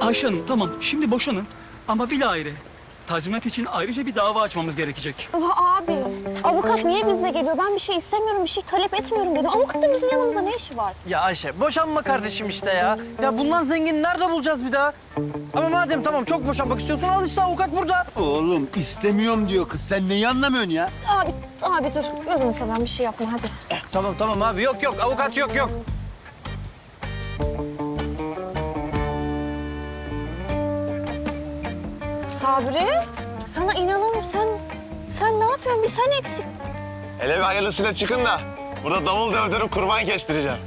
E, Ayşe Hanım tamam şimdi boşanın ama bilahare tazminat için ayrıca bir dava açmamız gerekecek. Aa, abi, avukat niye bizle geliyor? Ben bir şey istemiyorum, bir şey talep etmiyorum dedim. Avukatın bizim yanımızda ne işi var? Ya Ayşe boşanma kardeşim işte ya. Ya bundan zengin nerede bulacağız bir daha? Ama madem tamam çok boşanmak istiyorsun al işte avukat burada. Oğlum istemiyorum diyor kız. Sen neyi anlamıyorsun ya? Abi, abi dur. Gözünü seveyim bir şey yapma hadi. Tamam tamam abi yok yok avukat yok yok. Sabri, sana inanamıyorum. Sen, sen ne yapıyorsun? Bir sen eksik. Hele bir hayırlısıyla çıkın da burada davul dövdürüp kurban kestireceğim.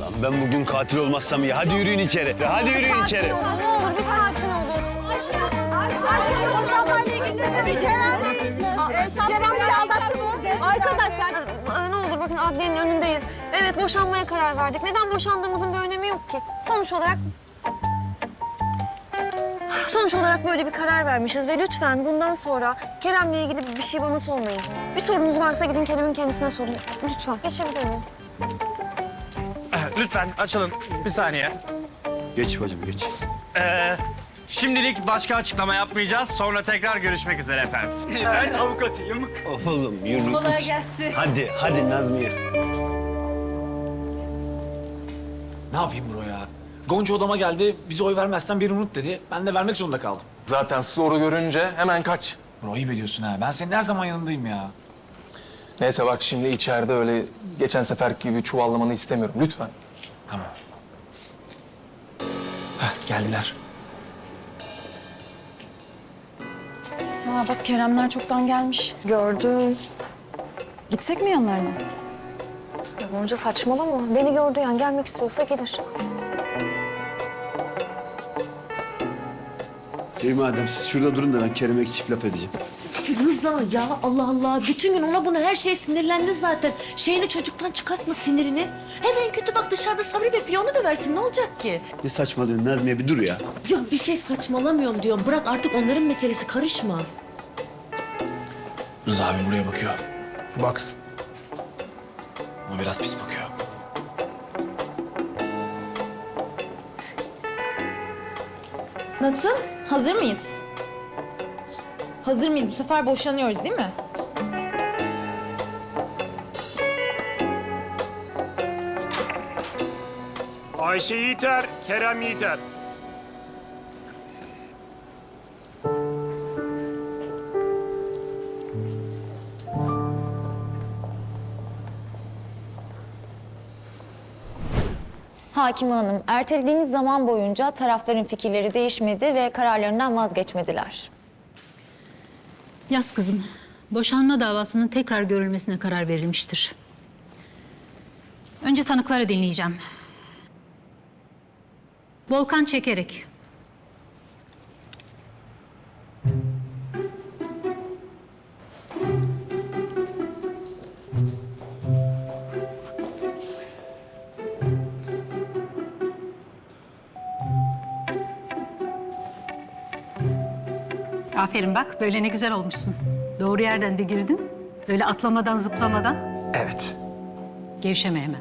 Lan ben bugün katil olmazsam ya. Hadi yürüyün içeri. Hadi yürüyün Sakin içeri. olun, ne olur bir sakin olun. Ayşe, Ayşe, ilgili bir Kerem Kerem Bey aldattı mı? Arkadaşlar, e, ne olur bakın adliyenin önündeyiz. Evet, boşanmaya karar verdik. Neden boşandığımızın bir önemi yok ki. Sonuç olarak... Sonuç olarak böyle bir karar vermişiz ve lütfen bundan sonra Kerem'le ilgili bir şey bana sormayın. Bir sorunuz varsa gidin Kerem'in kendisine sorun. Lütfen. Geçebilir miyim? Lütfen açılın bir saniye. Geç bacım geç. Ee, şimdilik başka açıklama yapmayacağız. Sonra tekrar görüşmek üzere efendim. Ben avukatıyım. Oğlum yürü. Kolay gelsin. Hadi hadi Nazmiye. Ne yapayım bro ya? Gonca odama geldi, bize oy vermezsen beni unut dedi. Ben de vermek zorunda kaldım. Zaten zoru görünce hemen kaç. Bro ayıp ediyorsun ha. Ben senin her zaman yanındayım ya. Neyse bak şimdi içeride öyle geçen seferki gibi çuvallamanı istemiyorum lütfen. Tamam. Heh, geldiler. Aa bak Keremler çoktan gelmiş. Gördüm. Gitsek mi yanlarına? Ya Gonca saçmalama. Beni gördü yani gelmek istiyorsa gelir. İyi madem siz şurada durun da ben Kerem'e iki çift laf edeceğim. Rıza ya Allah Allah. Bütün gün ona buna her şeye sinirlendi zaten. Şeyini çocuktan çıkartma sinirini. Hem en kötü bak dışarıda Sabri bekliyor onu da versin ne olacak ki? Ne saçmalıyorsun Nazmiye bir dur ya. Ya bir şey saçmalamıyorum diyorum. Bırak artık onların meselesi karışma. Rıza abi buraya bakıyor. Baks. Ama biraz pis bakıyor. Nasıl? Hazır mıyız? Hazır mıyız? Bu sefer boşanıyoruz değil mi? Ayşe Yiğiter, Kerem Yiğiter. Hakim Hanım, ertelediğiniz zaman boyunca tarafların fikirleri değişmedi ve kararlarından vazgeçmediler. Yaz kızım. Boşanma davasının tekrar görülmesine karar verilmiştir. Önce tanıkları dinleyeceğim. Volkan Çekerek. Aferin bak, böyle ne güzel olmuşsun. Doğru yerden de girdin. Böyle atlamadan, zıplamadan. Evet. Gevşeme hemen.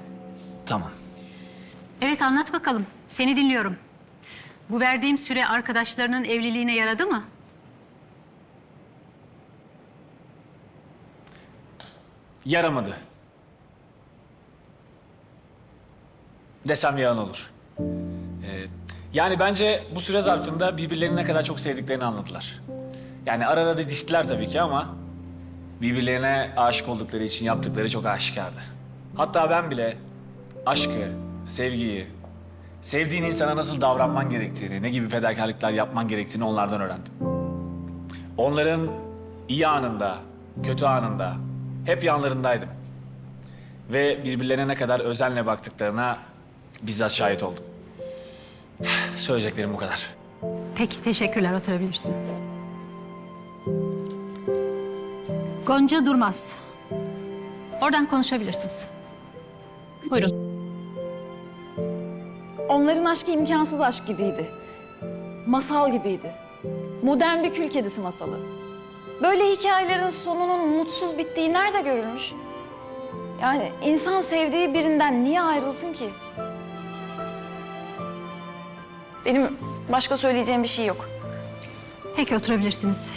Tamam. Evet, anlat bakalım. Seni dinliyorum. Bu verdiğim süre arkadaşlarının evliliğine yaradı mı? Yaramadı. Desem yalan olur. Ee, yani bence bu süre zarfında birbirlerini ne kadar çok sevdiklerini anladılar. Yani ara ara didiştiler tabii ki ama birbirlerine aşık oldukları için yaptıkları çok aşikardı. Hatta ben bile aşkı, sevgiyi, sevdiğin insana nasıl davranman gerektiğini, ne gibi fedakarlıklar yapman gerektiğini onlardan öğrendim. Onların iyi anında, kötü anında hep yanlarındaydım. Ve birbirlerine ne kadar özenle baktıklarına bizzat şahit oldum. Söyleyeceklerim bu kadar. Peki, teşekkürler. Oturabilirsin. Gonca Durmaz. Oradan konuşabilirsiniz. Buyurun. Onların aşkı imkansız aşk gibiydi. Masal gibiydi. Modern bir kül kedisi masalı. Böyle hikayelerin sonunun mutsuz bittiği nerede görülmüş? Yani insan sevdiği birinden niye ayrılsın ki? Benim Başka söyleyeceğim bir şey yok. Peki oturabilirsiniz.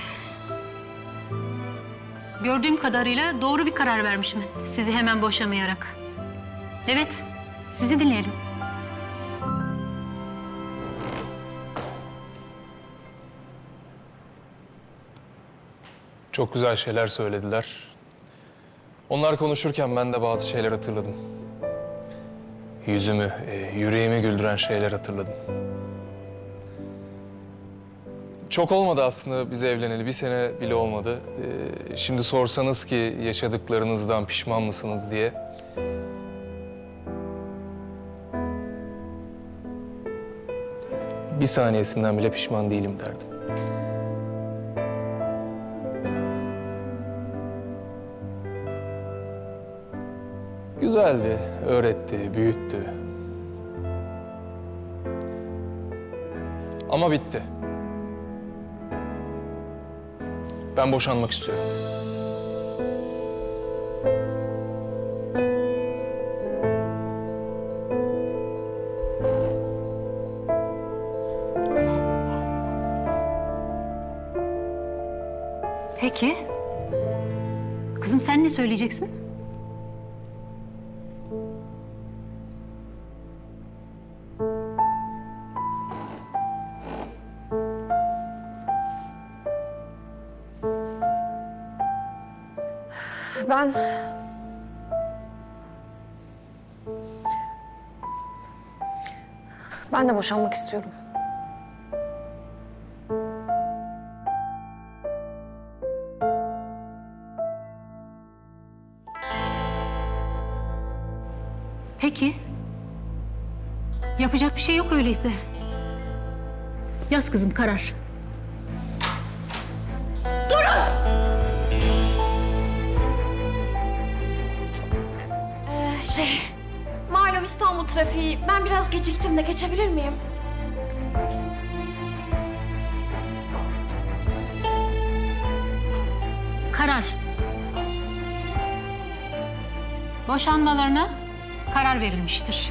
Gördüğüm kadarıyla doğru bir karar vermişim. Sizi hemen boşamayarak. Evet, sizi dinleyelim. Çok güzel şeyler söylediler. Onlar konuşurken ben de bazı şeyler hatırladım. Yüzümü, e, yüreğimi güldüren şeyler hatırladım. Çok olmadı aslında biz evleneli. Bir sene bile olmadı. Ee, şimdi sorsanız ki yaşadıklarınızdan pişman mısınız diye. Bir saniyesinden bile pişman değilim derdim. Güzeldi, öğretti, büyüttü. Ama bitti. Ben boşanmak istiyorum. Peki. Kızım sen ne söyleyeceksin? Ben... Ben de boşanmak istiyorum. Peki. Yapacak bir şey yok öyleyse. Yaz kızım karar. Şey, malum İstanbul trafiği. Ben biraz geciktim de geçebilir miyim? Karar. Boşanmalarına karar verilmiştir.